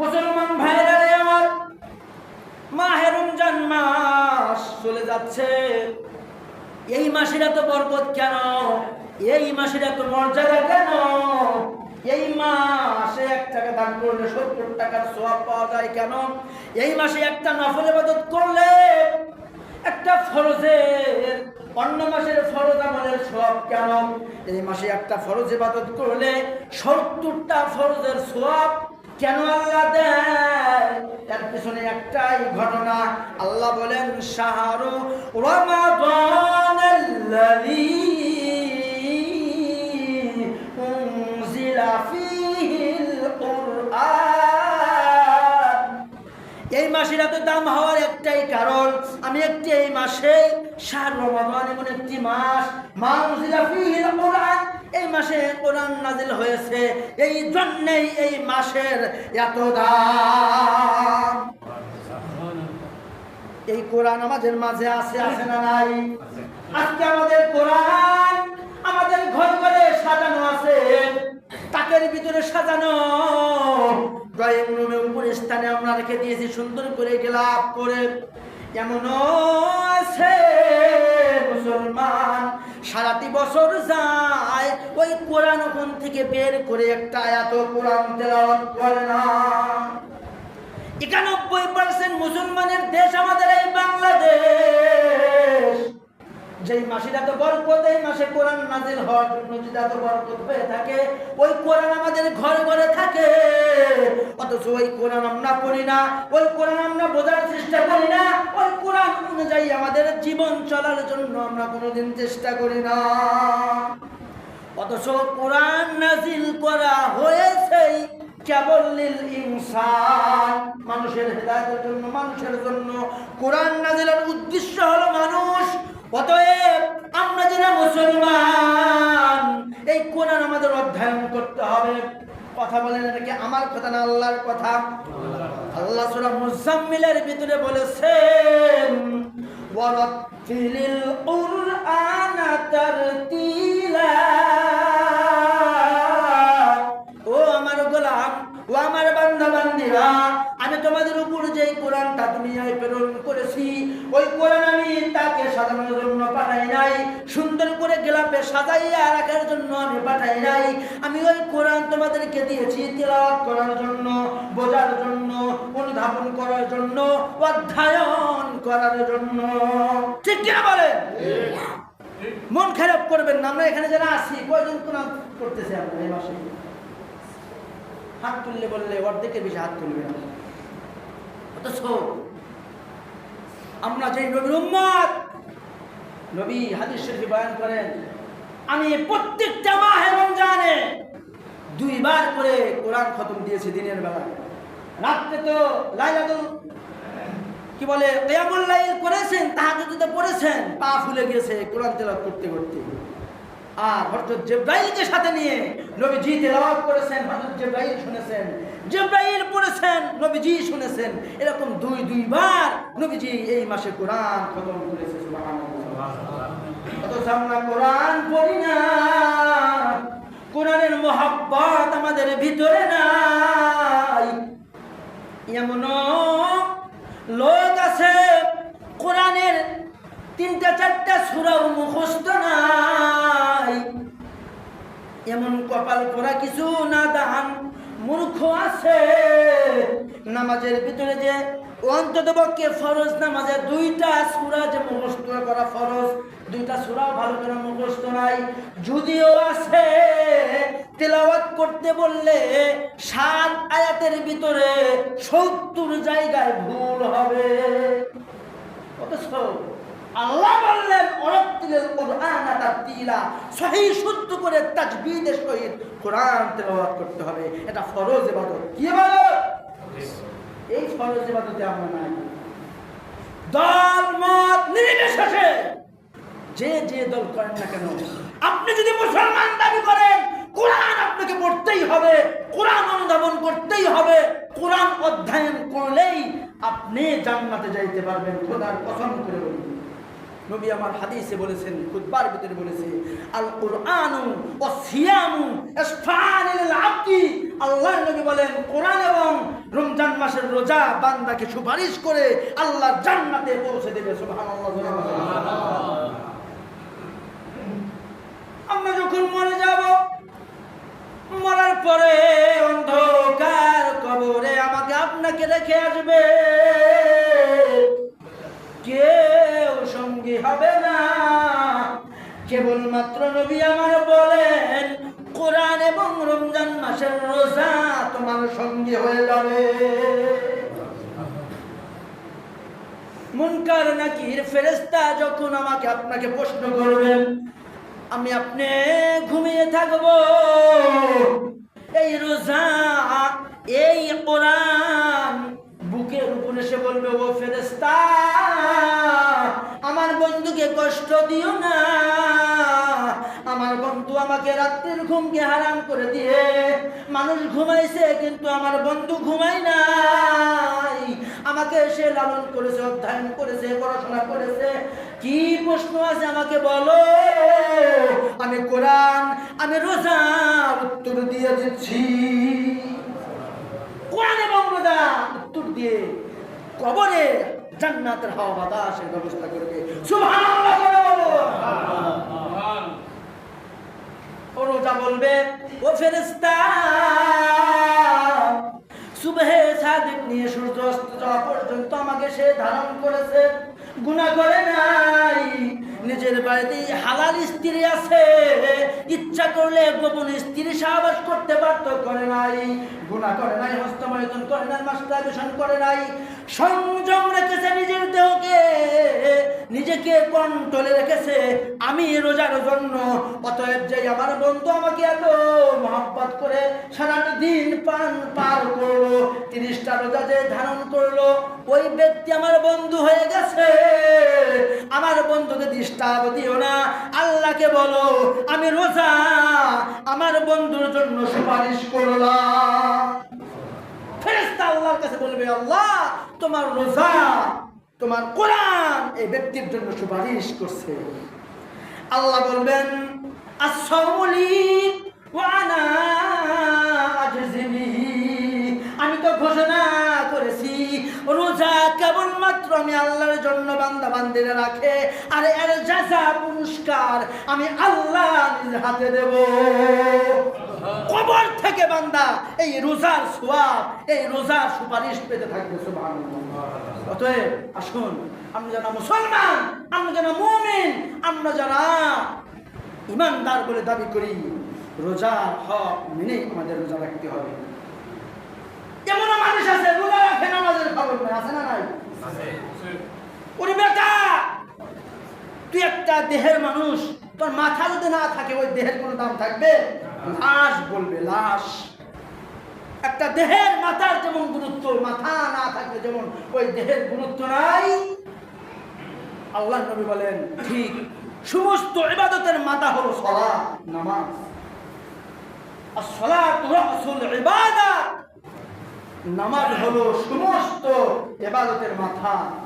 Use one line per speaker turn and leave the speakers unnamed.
মুসলমান ভাইরা আমার মাহে রমজান মাস চলে যাচ্ছে। এই মাসের এত বরকত কেন? এই মাসের এত মর্যাদা কেন? এই মাসে এক টাকা দান করলে সত্তর টাকার সোয়াব পাওয়া যায় কেন? এই মাসে একটা নফল ইবাদত করলে একটা ফরজের, অন্য মাসের ফরজ আমলের সোয়াব কেন এই মাসে একটা ফরজ ইবাদত করলে সত্তরটা ফরজের সোয়াব কেন আল্লাহ দেয়? তার পিছনে একটাই ঘটনা। আল্লাহ বলেন, শাহরু রমাদানাল্লাযী উনজিলা ফীহিল কুরআন। এই মাসের এত দাম হওয়ার একটাই কারণ, আমি একটি এই মাসে শাহ রমাদান এমন একটি মাস মানুষিলা ফিহিল কোরআন এই মাসে কোরআন নাজিল হয়েছে, এই জন্যেই এই মাসের এত দাম। এই কোরআন আমাদের মাঝে আছে আছে না নাই? আজকে আমাদের কোরআন আমাদের ঘর ঘরে সাজানো আছে, তাকের ভিতরে সাজানো। ড্রয়িং রুমে স্থানে আমরা রেখে দিয়েছি, সুন্দর করে গেলাপ করে। এমনও আছে মুসলমান, সারাটি বছর যায় ওই কোরআন ওখান থেকে বের করে একটা এত কোরআন তেলাওয়াত করে না। একানব্বই পার্সেন্ট মুসলমানের দেশ আমাদের এই বাংলাদেশ। যেই মাসের তো বরকত, এই মাসে কোরআন নাজিল হওয়ার জন্য যদি এত বরকত হয়ে থাকে, ওই কোরআন আমাদের ঘরে ঘরে থাকে। অথচ ওই কোরআন আমরা পড়ি না, ওই কোরআন আমরা বোঝার চেষ্টা করি না, ওই কোরআন অনুযায়ী আমাদের জীবন চলার জন্য আমরা কোনোদিন চেষ্টা করি না। অথচ কোরআন নাজিল করা হয়েছেই কেবল ইনসান। মানুষের হেদায়তের জন্য, মানুষের জন্য। কোরআন নাজিলের উদ্দেশ্য হলো মানুষ। অতএব আমরা যারা মুসলমান, এই কোরআন আমাদের অধ্যয়ন করতে হবে। কথা বলেন এটা কি আমার কথা না আল্লাহর কথা? আল্লাহ সূরা মুজাম্মিলের ভিতরে বলেছেন ওয়ারাতিলিল কুরআনা তারতিলা কোরআনটা দুনিয়ায় প্রেরণ করেছি। ওই কোরআন আমি তাকে সাজানোর জন্য পাঠাই নাই। সুন্দর করে গেলাপে সাজাইয়া রাখার জন্য আমি পাঠাই নাই। আমি ওই কোরআন তোমাদেরকে দিয়েছি তেলাওয়াত করার জন্য, বোঝার জন্য, অনুধাবন করার জন্য, অধ্যয়ন করার জন্য। ঠিক কিনা বলেন? মন খারাপ করবেন না, আমরা এখানে যারা আছি, কয়জন কোরআন করতেছে আমরা এই মাসে? হাত তুললে বললে অর্ধেকের বেশি হাত তুলবে না। অথচ আমরা যে নবীর উম্মত, নবী হাদিস শরীফে বয়ান করেন, আমি প্রত্যেকটা মাহে রমজানে দুইবার করে কোরআন খতম দিয়েছি দিনের বেলা রাত্রে তো লাইলাতুল, কি বলে, কিয়ামুল লাইল করেছেন, তাহাজ্জুদে পড়েছেন, পা ফুলে গিয়েছে কোরআন তেলাওয়াত করতে করতে। আর হযরত জিব্রাইলকে সাথে নিয়ে নবীজি তেলাওয়াত করেছেন, হযরত জিব্রাইল শুনেছেন, জিব্রাইল পড়েছেন, নবীজি শুনেছেন। এরকম দুই, দুইবার নবীজি এই মাসে কোরআন খতম করেছে অথচ আমরা কোরআন পড়ি না। কোরআনের মোহাব্বত আমাদের ভিতরে নাই। এমনও লোক আছে কোরআনের তিনটা, চারটা সুরাও মুখস্থ নাই। এমন কপাল করা কিছু না দান মূর্খ আছে। নামাজের ভিতরে যে অন্তত পক্ষে ফরজ নামাজের দুইটা সুরা যে মুখস্থ করা ফরজ, দুইটা সুরাও ভালো করে মুখস্থ নাই। যদিও আছে, তেলাওয়াত করতে বললে সাত আয়াতের ভিতরে সত্তর জায়গায় ভুল হবে। অথচ আল্লাহ সহি শুদ্ধ করে সহিত কোরআন করতে হবে। এটা ফরজ কি এই ফরজ নাই। দল যে যে দল করেন না কেন, আপনি যদি মুসলমান দাবি করেন, কোরআন আপনাকে পড়তেই হবে, কোরআন অনুধাবন করতেই হবে, কোরআন অধ্যয়ন করলেই আপনি জান্নাতে যাইতে পারবেন খোদার কসম করে বলি। নবী আমার হাদিসে বলেছেন, খুতবার ভিতরে বলেছে আল কুরআনু ও সিয়ামু আবদি। আল্লাহ নবী বলেন, কোরআন এবং রমজান মাসের রোজা বান্দাকে সুপারিশ করে আল্লাহ জান্নাতে পৌঁছে দেবে। সুবহানাল্লাহ। না। কেবলমাত্র আমার বলেন, কোরআন এবং রমজান মাসের রোজা তোমার সঙ্গী হয়ে মুনকার নাকির ফেরেস্তা যখন আমাকে আপনাকে প্রশ্ন করবেন আমি আপনি ঘুমিয়ে থাকব। এই রোজা, এই কোরআন, বুকের উপর এসে বলবে, ও ফেরেস্তা আমার বন্ধুকে কষ্ট দিও না। আমার বন্ধু আমাকে রাত্রের ঘুমকে হারাম করে দিয়ে মানুষ ঘুমাইছে, কিন্তু আমার বন্ধু ঘুমাই নাই। আমাকে সে লালন করেছে, অধ্যয়ন করেছে, পড়াশোনা করেছে। কি প্রশ্ন আছে আমাকে বলো? আমি কোরআন, আমি রোজা উত্তর দিয়ে দিচ্ছি। কোরআন এবং রোজা উত্তর দিয়ে কবরে জান্নাতের হাওয়া বাতাসের ব্যবস্থা করবে। বলবে, ও ফেরেস্তা সুবহে সাদিক নিয়ে সূর্য অস্ত যাওয়া পর্যন্ত আমাকে সে ধারণ করেছে। গুনাহ করে নাই। নিজের বাড়িতে হালাল স্ত্রী আছে। ইচ্ছা করলে গোপন স্ত্রী সাহবাস করতে পারত করে নাই গুনাহ করে নাই করে নাই, মাস্টারবেশন করে নাই। সংযম রেখেছে নিজের দেহকে, নিজেকে কন্ট্রোলে রেখেছে। আমি রোজার জন্য, অতএব যে আমার বন্ধু আমাকে এত মহাব্বত করে সারাটা দিন পান পার করল, তিরিশটা রোজা যে ধারণ করল, ওই ব্যক্তি আমার বন্ধু হয়ে গেছে। আমার বন্ধুকে ডিস্টার্ব দিও না। আল্লাহকে বলো, আমি রোজা আমার বন্ধুর জন্য সুপারিশ করলাম কাছে বলবে, আল্লাহ, তোমার রোজা, তোমার কোরআন, এই ব্যক্তির জন্য সুপারিশ করছে আল্লাহ বলবেন। আমি তো ঘোষণা করেছি, রোজা কেবলমাত্র আমি আল্লাহর জন্য বান্দা বান্দিরা রাখে, আর এর যা পুরস্কার আমি আল্লাহ হাতে দেব কবর থেকে বান্দা এই রোজার সোয়াব এই রোজার সুপারিশ পেতে থাকবে অতএব আসুন আমরা যারা মুসলমান আমরা যারা মুমিন আমরা যারা ইমানদার বলে দাবি করি রোজার হক মেনে আমাদের রোজা রাখতে হবে। এমন মানুষ আছে রোজা রাখে নামাজের খবর নাই আছে না নাই? ওরে বেটা তুই একটা দেহের মানুষ তোর মাথা যদি না থাকে ওই দেহের কোনো দাম থাকবে? লাশ বলবে, লাশ। একটা দেহের মাথার যেমন গুরুত্ব, মাথা না থাকলে যেমন ওই দেহের গুরুত্ব নাই। আল্লাহ নবী বলেন, ঠিক। সমস্ত ইবাদতের মাথা হলো সলা নামাজ। আর সলা রাসুল ইবাদত নামাজ হলো সমস্ত ইবাদতের মাথা।